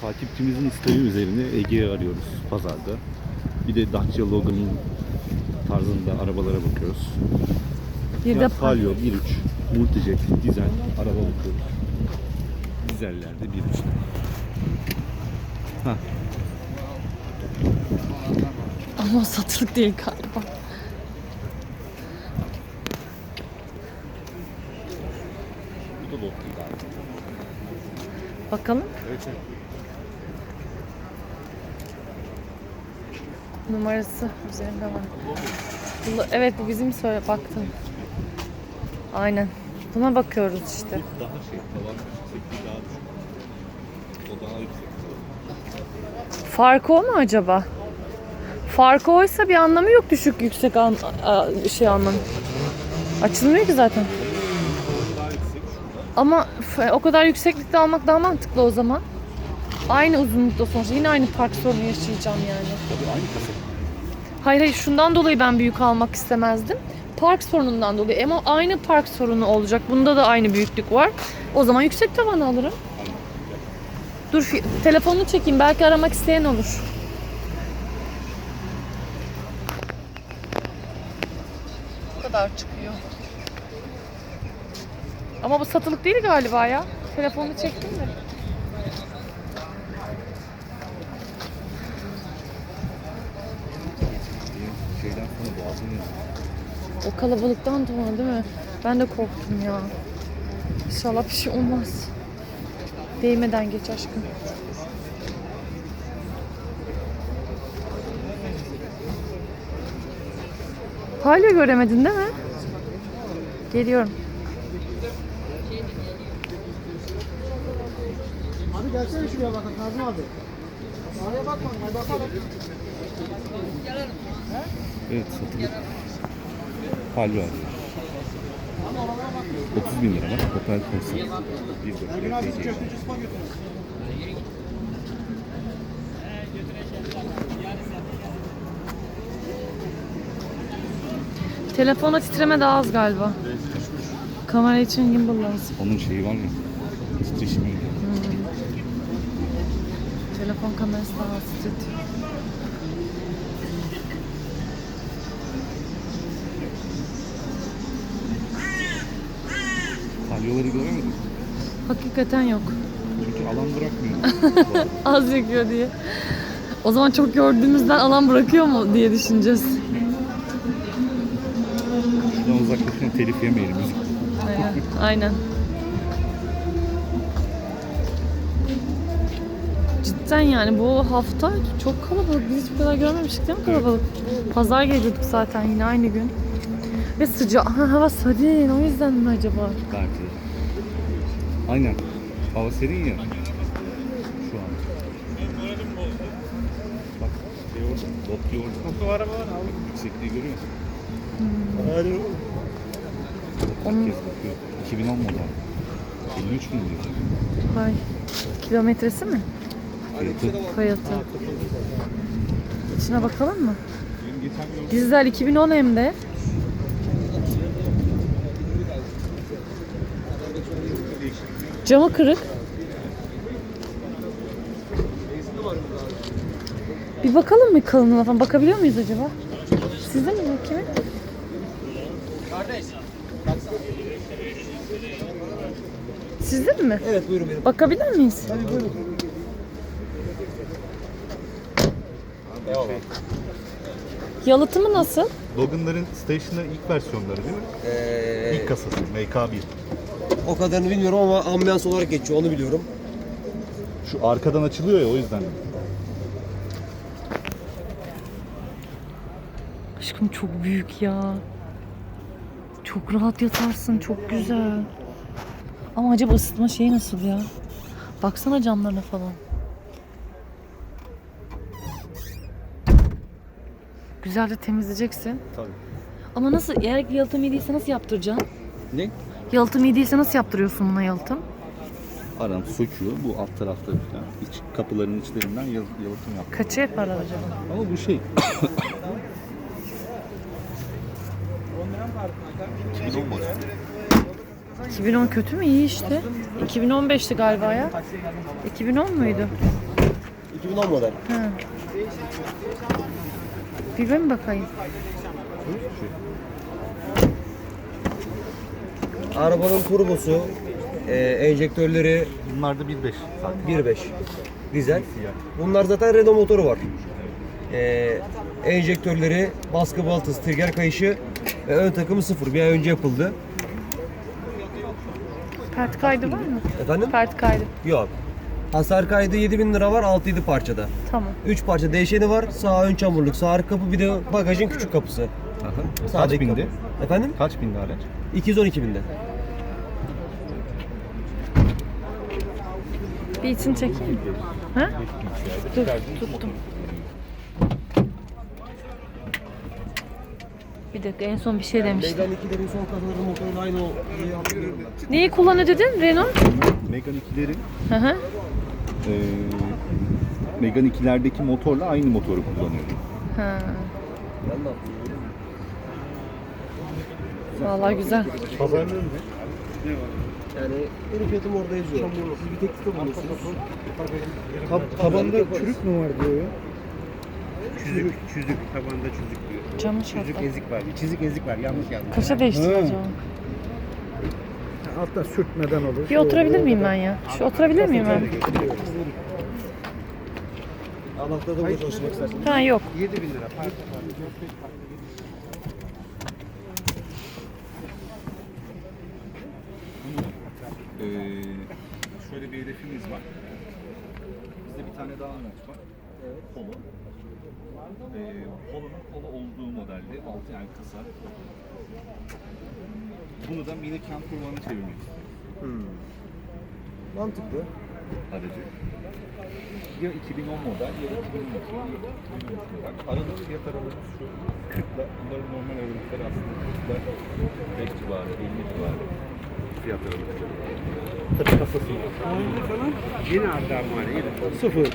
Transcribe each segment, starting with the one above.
Takipçimizin isteği üzerine Ege'yi arıyoruz pazarda. Bir de Dacia Logan'ın tarzında arabalara bakıyoruz. Bir de Palio 1.3 Multijet dizel araba bakıyoruz. Dizellerde 1.3. Hah, ama satılık değil galiba. bu da Logan galiba. Bakalım. Evet, Numarası üzerinde var. Evet bu bizim söyle baktım. Aynen. Buna bakıyoruz işte. Daha şey, tavan yüksekliği daha düşük. O daha yüksek. Farkı o mu acaba? Farkı oysa bir anlamı yok düşük yüksek an, a- şey almanın. Açılmıyor ki zaten. Ama o kadar yükseklikte almak daha mantıklı o zaman. Aynı uzunlukta sonuçta yine aynı park sorunu yaşayacağım yani. Tabii aynı kasa. Hayır hayır şundan dolayı ben büyük almak istemezdim. Park sorunundan dolayı ama aynı park sorunu olacak. Bunda da aynı büyüklük var. O zaman yüksek tavan alırım. Dur telefonunu çekeyim belki aramak isteyen olur. Bu kadar çıkıyor. Ama bu satılık değil galiba ya. Telefonunu çektim de. O kalabalıktan dolayı değil mi? Ben de korktum ya. İnşallah bir şey olmaz. Değmeden geç aşkım. Hala göremedin değil mi? Geliyorum. Abi gelsene şuraya bakın Kazım abi. Oraya hadi bakalım. Evet satılık. Palio abi. 30 bin lira var. Opel Corsa. Bir spa götürün. Telefona titreme daha az galiba. Kamera için gimbal lazım. Onun şeyi var ya. Titreşimi. Telefon kamerası daha az titretiyor. Palioları göremedim. Hakikaten yok. Çünkü alan bırakmıyor. Az yakıyor diye. O zaman çok gördüğümüzden alan bırakıyor mu diye düşüneceğiz. Şuradan uzaklaşın telif yemeyelim. Aynen. Aynen. Cidden yani bu hafta çok kalabalık. Biz hiç bu kadar görmemiştik değil mi kalabalık? Pazar geliyorduk zaten yine aynı gün. Ve sıcak. Ha, hava serin. O yüzden mi acaba? Belki de. Aynen. Hava serin ya. Şu an. Bak şey orada. Botki orada. Bu araba var abi. Yüksekliği görüyor musun? Herkes bakıyor. 2010 model. 53 bin diyor. Hay. Kilometresi mi? Fiyatı. Fiyatı. İçine bakalım mı? Dizel 2010 hem de. Camı kırık. Bir bakalım mı kalınlığına falan? Bakabiliyor muyuz acaba? Sizde mi bu kimin? Sizde mi? Evet buyurun benim. Bakabilir miyiz? Tabii buyurun. Yalıtımı nasıl? Logan'ların Station'ların ilk versiyonları değil mi? Ee, İlk kasası. MK1. O kadarını bilmiyorum ama ambiyans olarak geçiyor onu biliyorum. Şu arkadan açılıyor ya o yüzden. Aşkım çok büyük ya. Çok rahat yatarsın. Çok güzel. Ama acaba ısıtma şeyi nasıl ya? Baksana camlarına falan. Güzelce temizleyeceksin. Tabii. Ama nasıl? Eğer değilse nasıl yaptıracaksın? Ne? Yalıtım iyi değilse nasıl yaptırıyorsun buna yalıtım? Aram söküyor bu alt tarafta falan. İç kapıların içlerinden yal- yalıtım yapıyor. Kaça yapar acaba? Ama bu şey. 2010 model. 2010 kötü mü? İyi işte. 2015'ti galiba ya. 2010 muydu? 2010 model. Ha. Bir ben bakayım. Arabanın turbosu, e, enjektörleri Bunlar da 1.5 zaten. 1.5 dizel. Bunlar zaten Renault motoru var. E, enjektörleri, baskı baltası, trigger kayışı ve ön takımı sıfır. Bir ay önce yapıldı. Pert kaydı var mı? Efendim? Pert kaydı. Yok. Hasar kaydı 7000 lira var 6-7 parçada. Tamam. 3 parça değişeni var. Sağ ön çamurluk, sağ arka kapı bir de bagajın küçük kapısı. Aha. Kaç Sağdaki bindi? Efendim? Kaç bindi araç? 212 binde. Bir için çekeyim? Ha? Dur, tuttum. Bir dakika en son bir şey demiştim. Megane 2'lerin son kasaların motorun aynı o. iyi hatırlıyorum ben. Neyi kullanıyor dedin Renault? Megane 2'lerin Hı hı. e, Megane 2'lerdeki motorla aynı motoru kullanıyor. Ha. Hatırlıyorum. Vallahi güzel. Pazarlığı ne? Yani benim fiyatım orada yazıyor. Siz bir teklifte buluyorsunuz. Tab- tabanda çürük mü var diyor ya. Çüzük, çüzük, tabanda çüzük diyor. Camı Çüzük çatlak. ezik var, bir çizik ezik var, yanlış yazmış. Kaça değişti Ha. acaba? Altta sürtmeden olur. Bir oturabilir miyim ben ya? Şu oturabilir miyim ben? Anahtarda burada çalışmak isterseniz. Ha yok. 7 bin lira fark var. Ee, şöyle bir hedefimiz var. Bizde bir tane daha araç var. Polo. Ee, Polo'nun Polo olduğu modelde altı yani kasa. Bunu da mini camper van'a çevirmek istiyoruz Hmm. Mantıklı. aracı. Ya 2010 model ya da 2012 model. Araları fiyat aralığımız şu 40'la. Bunların normal aralıkları aslında 40'la 5 civarı, 50 civarı fiyat aralıkları. Tabii kasası. Yeni adlı armağanı, yeni. Sıfır.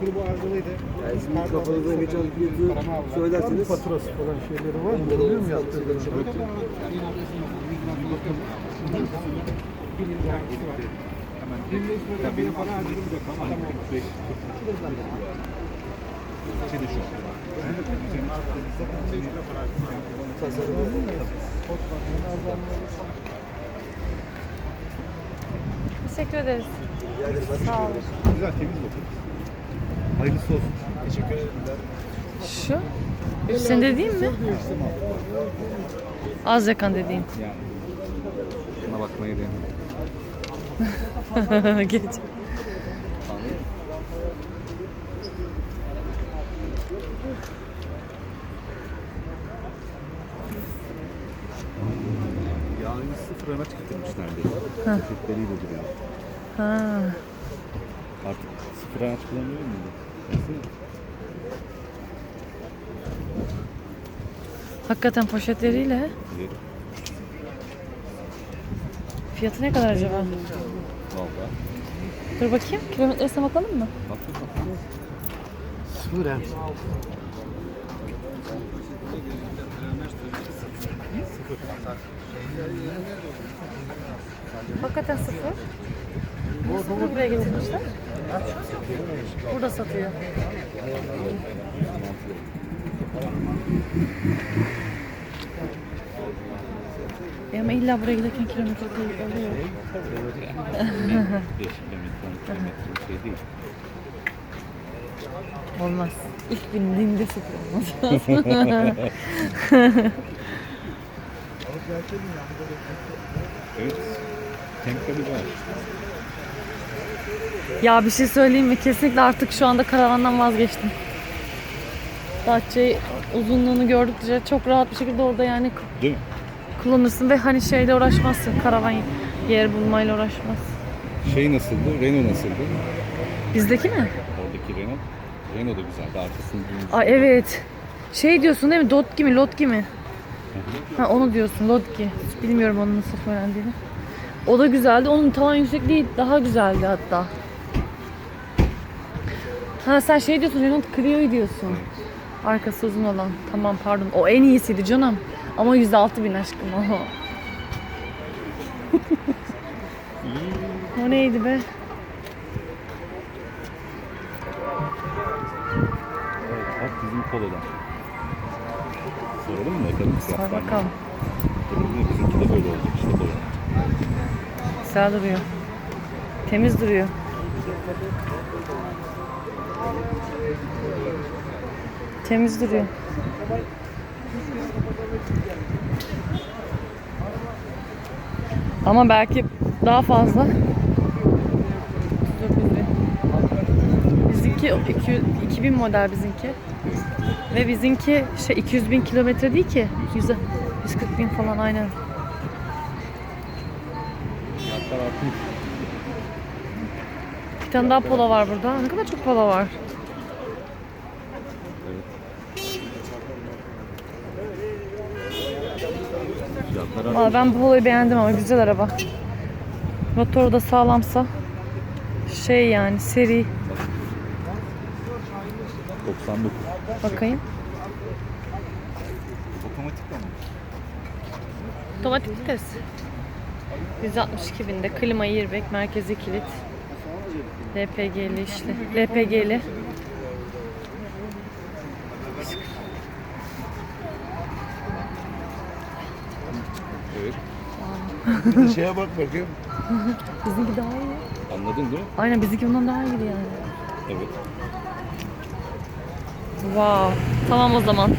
Turbo arızalıydı. Yani sizin kafanızda geçen fiyatı söylerseniz Faturası falan şeyleri var mı? Biliyor mu olsun, yaptırdığını? çalışabilir. Ya benim aklımda bir rakam hani 45 Şeyde şu. Teşekkür ederiz. Sağ olun. Güzel temiz bakın. Hayırlısı olsun. Teşekkür ederim. Şu. Sen dediğin mi? Az yakan dediğin. Yani. Şuna bakmaya değin. Geç. Yani sıfır ana çıkartmışlar diye. Poşetleriyle duruyor. Ha. Artık sıfır araç kullanıyor muydu? Hakikaten poşetleriyle. Evet. Fiyatı ne kadar acaba? Valla. Dur bakayım. Kilometresine bakalım mı? Bak bak. Sıfır Hakikaten sıfır. Bu sıfır buraya getirmişler. Burada satıyor. E ama illa buraya giderken kilometre oluyor. 5 kilometre, 10 kilometre şey değil. Olmaz. İlk bindiğinde sıfır olmaz. Evet. Temkali var. ya bir şey söyleyeyim mi? Kesinlikle artık şu anda karavandan vazgeçtim. Datça'yı uzunluğunu gördükçe çok rahat bir şekilde orada yani Değil mi? kullanırsın ve hani şeyle uğraşmazsın. Karavan yer bulmayla uğraşmaz. Şey nasıldı? Renault nasıldı? Bizdeki mi? Oradaki Renault. Renault da güzeldi. Arkasını dümdüz. Aa evet. Şey diyorsun değil mi? Dotki mi? Lotki mi? Ha onu diyorsun. Lotki. Bilmiyorum onun nasıl söylendiğini. O da güzeldi. Onun tavan yüksekliği daha güzeldi hatta. Ha sen şey diyorsun Renault Clio'yu diyorsun. Arkası uzun olan. Tamam pardon. O en iyisiydi canım. Ama 106 bin aşkım o. o neydi be? Bakalım bizimki de böyle olacak işte böyle. Güzel duruyor. Temiz duruyor. Temiz duruyor. Ama belki daha fazla. 39 bin. Bizimki 200 2000 model bizimki. Ve bizimki şey 200 bin kilometre değil ki. 100, 140 bin falan aynen. Bir tane daha polo var burada. Ne kadar çok polo var. Valla ben bu poloyu beğendim ama güzel araba. Motoru da sağlamsa. Şey yani seri. 99. Bakayım. Otomatik ama. Otomatik vites. 162 binde. Klima airbag, merkezi kilit. LPG'li işte. LPG'li. Evet. Şeye bak bakayım. Bizimki daha iyi. Anladın değil mi? Aynen bizimki bundan daha iyi yani. Evet. Wow. Tamam o zaman.